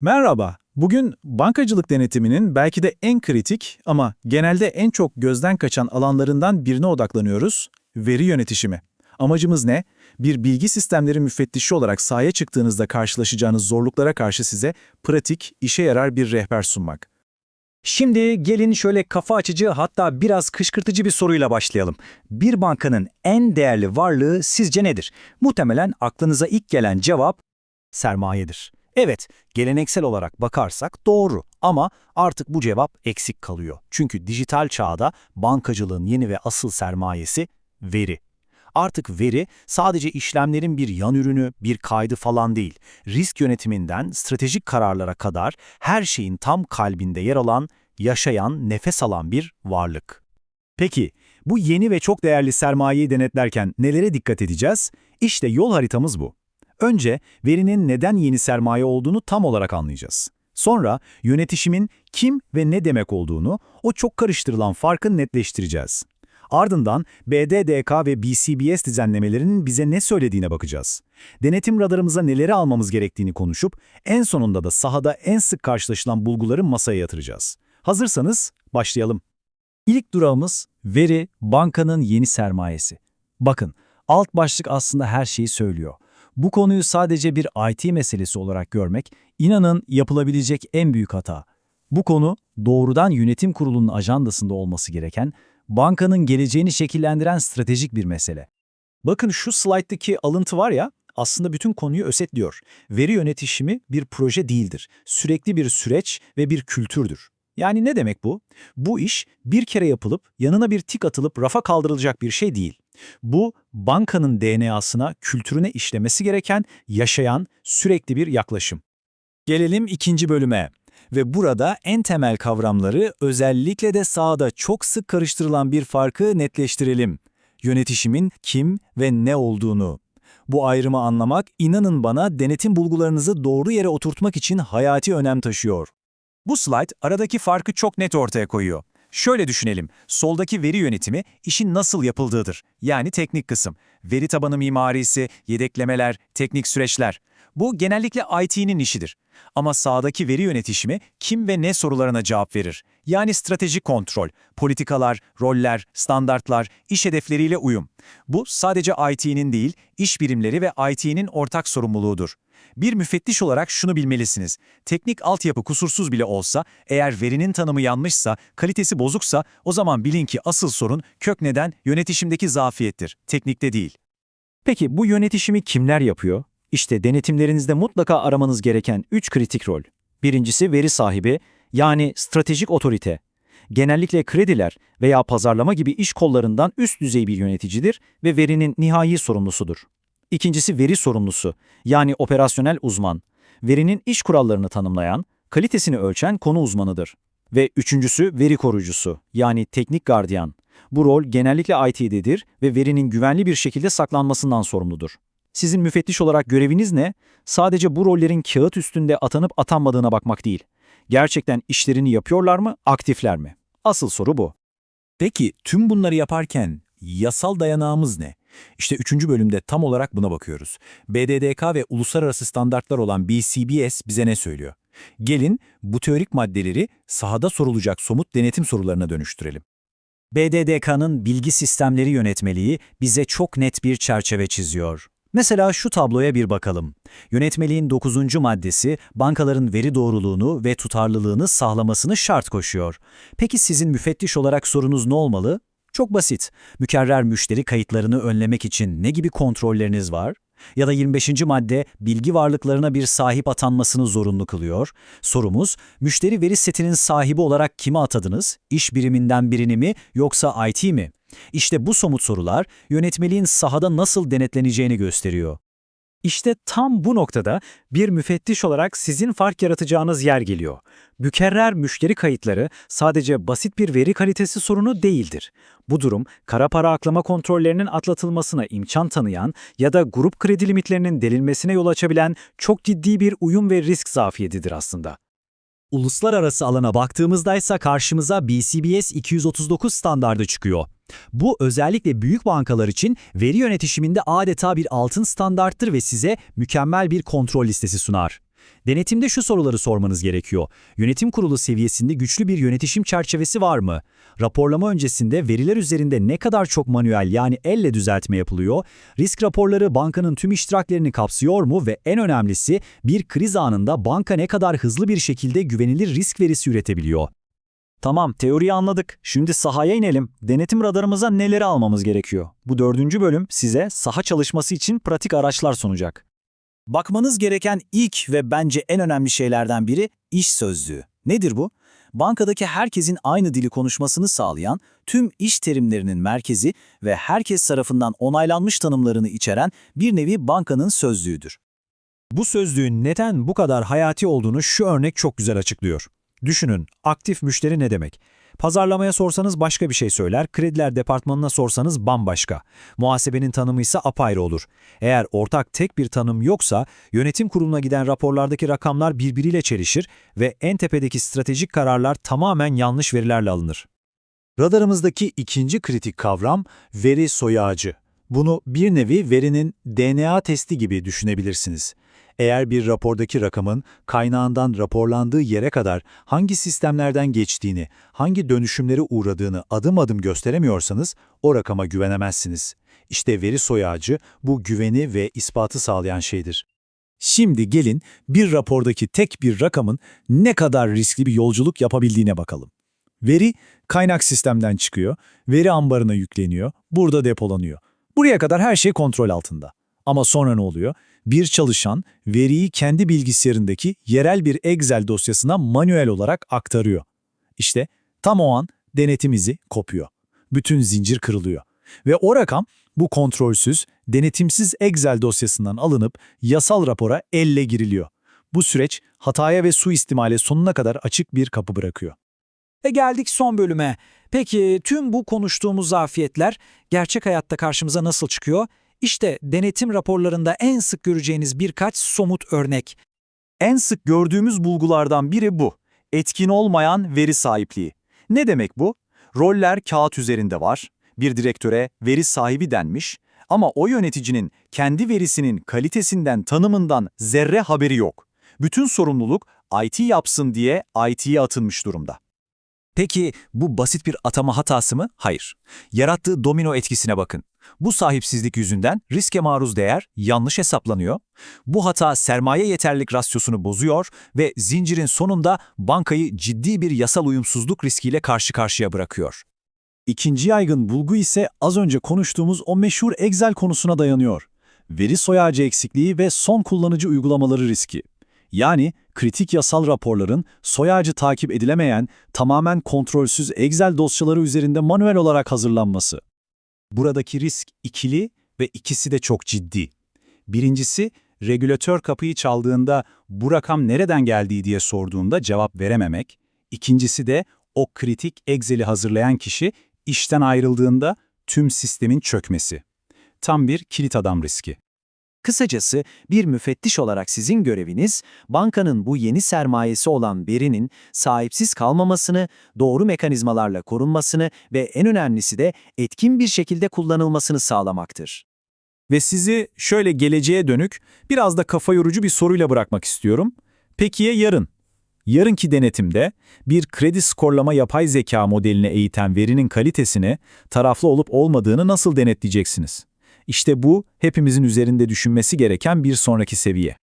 Merhaba. Bugün bankacılık denetiminin belki de en kritik ama genelde en çok gözden kaçan alanlarından birine odaklanıyoruz. Veri yönetişimi. Amacımız ne? Bir bilgi sistemleri müfettişi olarak sahaya çıktığınızda karşılaşacağınız zorluklara karşı size pratik, işe yarar bir rehber sunmak. Şimdi gelin şöyle kafa açıcı hatta biraz kışkırtıcı bir soruyla başlayalım. Bir bankanın en değerli varlığı sizce nedir? Muhtemelen aklınıza ilk gelen cevap sermayedir. Evet, geleneksel olarak bakarsak doğru ama artık bu cevap eksik kalıyor. Çünkü dijital çağda bankacılığın yeni ve asıl sermayesi veri. Artık veri sadece işlemlerin bir yan ürünü, bir kaydı falan değil. Risk yönetiminden stratejik kararlara kadar her şeyin tam kalbinde yer alan, yaşayan, nefes alan bir varlık. Peki, bu yeni ve çok değerli sermayeyi denetlerken nelere dikkat edeceğiz? İşte yol haritamız bu. Önce verinin neden yeni sermaye olduğunu tam olarak anlayacağız. Sonra yönetişimin kim ve ne demek olduğunu, o çok karıştırılan farkı netleştireceğiz. Ardından BDDK ve BCBS düzenlemelerinin bize ne söylediğine bakacağız. Denetim radarımıza neleri almamız gerektiğini konuşup en sonunda da sahada en sık karşılaşılan bulguları masaya yatıracağız. Hazırsanız başlayalım. İlk durağımız veri, bankanın yeni sermayesi. Bakın, alt başlık aslında her şeyi söylüyor. Bu konuyu sadece bir IT meselesi olarak görmek, inanın yapılabilecek en büyük hata. Bu konu doğrudan yönetim kurulunun ajandasında olması gereken, bankanın geleceğini şekillendiren stratejik bir mesele. Bakın şu slayttaki alıntı var ya, aslında bütün konuyu özetliyor. Veri yönetişimi bir proje değildir. Sürekli bir süreç ve bir kültürdür. Yani ne demek bu? Bu iş bir kere yapılıp yanına bir tik atılıp rafa kaldırılacak bir şey değil. Bu bankanın DNA'sına, kültürüne işlemesi gereken, yaşayan, sürekli bir yaklaşım. Gelelim ikinci bölüme. Ve burada en temel kavramları özellikle de sahada çok sık karıştırılan bir farkı netleştirelim. Yönetişimin kim ve ne olduğunu. Bu ayrımı anlamak, inanın bana denetim bulgularınızı doğru yere oturtmak için hayati önem taşıyor. Bu slide aradaki farkı çok net ortaya koyuyor. Şöyle düşünelim, soldaki veri yönetimi işin nasıl yapıldığıdır. Yani teknik kısım. Veri tabanı mimarisi, yedeklemeler, teknik süreçler. Bu genellikle IT'nin işidir. Ama sağdaki veri yönetişimi kim ve ne sorularına cevap verir. Yani stratejik kontrol, politikalar, roller, standartlar, iş hedefleriyle uyum. Bu sadece IT'nin değil, iş birimleri ve IT'nin ortak sorumluluğudur. Bir müfettiş olarak şunu bilmelisiniz. Teknik altyapı kusursuz bile olsa, eğer verinin tanımı yanlışsa, kalitesi bozuksa, o zaman bilin ki asıl sorun kök neden yönetişimdeki zafiyettir, teknikte değil. Peki bu yönetişimi kimler yapıyor? İşte denetimlerinizde mutlaka aramanız gereken 3 kritik rol. Birincisi veri sahibi, yani stratejik otorite. Genellikle krediler veya pazarlama gibi iş kollarından üst düzey bir yöneticidir ve verinin nihai sorumlusudur. İkincisi veri sorumlusu, yani operasyonel uzman. Verinin iş kurallarını tanımlayan, kalitesini ölçen konu uzmanıdır. Ve üçüncüsü veri koruyucusu, yani teknik gardiyan. Bu rol genellikle IT'dedir ve verinin güvenli bir şekilde saklanmasından sorumludur. Sizin müfettiş olarak göreviniz ne? Sadece bu rollerin kağıt üstünde atanıp atanmadığına bakmak değil. Gerçekten işlerini yapıyorlar mı, aktifler mi? Asıl soru bu. Peki tüm bunları yaparken yasal dayanağımız ne? İşte 3. bölümde tam olarak buna bakıyoruz. BDDK ve uluslararası standartlar olan BCBS bize ne söylüyor? Gelin bu teorik maddeleri sahada sorulacak somut denetim sorularına dönüştürelim. BDDK'nın bilgi sistemleri yönetmeliği bize çok net bir çerçeve çiziyor. Mesela şu tabloya bir bakalım. Yönetmeliğin 9. maddesi bankaların veri doğruluğunu ve tutarlılığını sağlamasını şart koşuyor. Peki sizin müfettiş olarak sorunuz ne olmalı? Çok basit. Mükerrer müşteri kayıtlarını önlemek için ne gibi kontrolleriniz var? Ya da 25. madde bilgi varlıklarına bir sahip atanmasını zorunlu kılıyor. Sorumuz, müşteri veri setinin sahibi olarak kimi atadınız? İş biriminden birini mi yoksa IT mi? İşte bu somut sorular yönetmeliğin sahada nasıl denetleneceğini gösteriyor. İşte tam bu noktada bir müfettiş olarak sizin fark yaratacağınız yer geliyor. Mükerrer müşteri kayıtları sadece basit bir veri kalitesi sorunu değildir. Bu durum, kara para aklama kontrollerinin atlatılmasına imkan tanıyan ya da grup kredi limitlerinin delinmesine yol açabilen çok ciddi bir uyum ve risk zafiyetidir aslında. Uluslararası alana baktığımızda ise karşımıza BCBS 239 standardı çıkıyor. Bu özellikle büyük bankalar için veri yönetişiminde adeta bir altın standarttır ve size mükemmel bir kontrol listesi sunar. Denetimde şu soruları sormanız gerekiyor. Yönetim kurulu seviyesinde güçlü bir yönetişim çerçevesi var mı? Raporlama öncesinde veriler üzerinde ne kadar çok manuel yani elle düzeltme yapılıyor? Risk raporları bankanın tüm iştiraklerini kapsıyor mu ve en önemlisi bir kriz anında banka ne kadar hızlı bir şekilde güvenilir risk verisi üretebiliyor? Tamam, teoriyi anladık. Şimdi sahaya inelim. Denetim radarımıza neleri almamız gerekiyor? Bu dördüncü bölüm size saha çalışması için pratik araçlar sunacak. Bakmanız gereken ilk ve bence en önemli şeylerden biri iş sözlüğü. Nedir bu? Bankadaki herkesin aynı dili konuşmasını sağlayan, tüm iş terimlerinin merkezi ve herkes tarafından onaylanmış tanımlarını içeren bir nevi bankanın sözlüğüdür. Bu sözlüğün neden bu kadar hayati olduğunu şu örnek çok güzel açıklıyor. Düşünün, aktif müşteri ne demek? Pazarlamaya sorsanız başka bir şey söyler, krediler departmanına sorsanız bambaşka. Muhasebenin tanımı ise apayrı olur. Eğer ortak tek bir tanım yoksa, yönetim kuruluna giden raporlardaki rakamlar birbiriyle çelişir ve en tepedeki stratejik kararlar tamamen yanlış verilerle alınır. Radarımızdaki ikinci kritik kavram veri soyağıcı. Bunu bir nevi verinin DNA testi gibi düşünebilirsiniz. Eğer bir rapordaki rakamın kaynağından raporlandığı yere kadar hangi sistemlerden geçtiğini, hangi dönüşümlere uğradığını adım adım gösteremiyorsanız o rakama güvenemezsiniz. İşte veri soyağıcı bu güveni ve ispatı sağlayan şeydir. Şimdi gelin bir rapordaki tek bir rakamın ne kadar riskli bir yolculuk yapabildiğine bakalım. Veri kaynak sistemden çıkıyor, veri ambarına yükleniyor, burada depolanıyor. Buraya kadar her şey kontrol altında. Ama sonra ne oluyor? Bir çalışan veriyi kendi bilgisayarındaki yerel bir Excel dosyasına manuel olarak aktarıyor. İşte tam o an denetim izi kopuyor. Bütün zincir kırılıyor. Ve o rakam bu kontrolsüz, denetimsiz Excel dosyasından alınıp yasal rapora elle giriliyor. Bu süreç hataya ve suistimale sonuna kadar açık bir kapı bırakıyor. E geldik son bölüme. Peki tüm bu konuştuğumuz zafiyetler gerçek hayatta karşımıza nasıl çıkıyor? İşte denetim raporlarında en sık göreceğiniz birkaç somut örnek. En sık gördüğümüz bulgulardan biri bu. Etkin olmayan veri sahipliği. Ne demek bu? Roller kağıt üzerinde var. Bir direktöre veri sahibi denmiş ama o yöneticinin kendi verisinin kalitesinden, tanımından zerre haberi yok. Bütün sorumluluk IT yapsın diye IT'ye atılmış durumda. Peki bu basit bir atama hatası mı? Hayır. Yarattığı domino etkisine bakın. Bu sahipsizlik yüzünden riske maruz değer yanlış hesaplanıyor. Bu hata sermaye yeterlilik rasyosunu bozuyor ve zincirin sonunda bankayı ciddi bir yasal uyumsuzluk riskiyle karşı karşıya bırakıyor. İkinci yaygın bulgu ise az önce konuştuğumuz o meşhur Excel konusuna dayanıyor. Veri soyacı eksikliği ve son kullanıcı uygulamaları riski. Yani kritik yasal raporların soyacı takip edilemeyen, tamamen kontrolsüz Excel dosyaları üzerinde manuel olarak hazırlanması. Buradaki risk ikili ve ikisi de çok ciddi. Birincisi, regülatör kapıyı çaldığında bu rakam nereden geldiği diye sorduğunda cevap verememek. İkincisi de o kritik Excel'i hazırlayan kişi işten ayrıldığında tüm sistemin çökmesi. Tam bir kilit adam riski. Kısacası bir müfettiş olarak sizin göreviniz, bankanın bu yeni sermayesi olan verinin sahipsiz kalmamasını, doğru mekanizmalarla korunmasını ve en önemlisi de etkin bir şekilde kullanılmasını sağlamaktır. Ve sizi şöyle geleceğe dönük biraz da kafa yorucu bir soruyla bırakmak istiyorum. Peki ya yarın? Yarınki denetimde bir kredi skorlama yapay zeka modeline eğiten verinin kalitesini, taraflı olup olmadığını nasıl denetleyeceksiniz? İşte bu hepimizin üzerinde düşünmesi gereken bir sonraki seviye.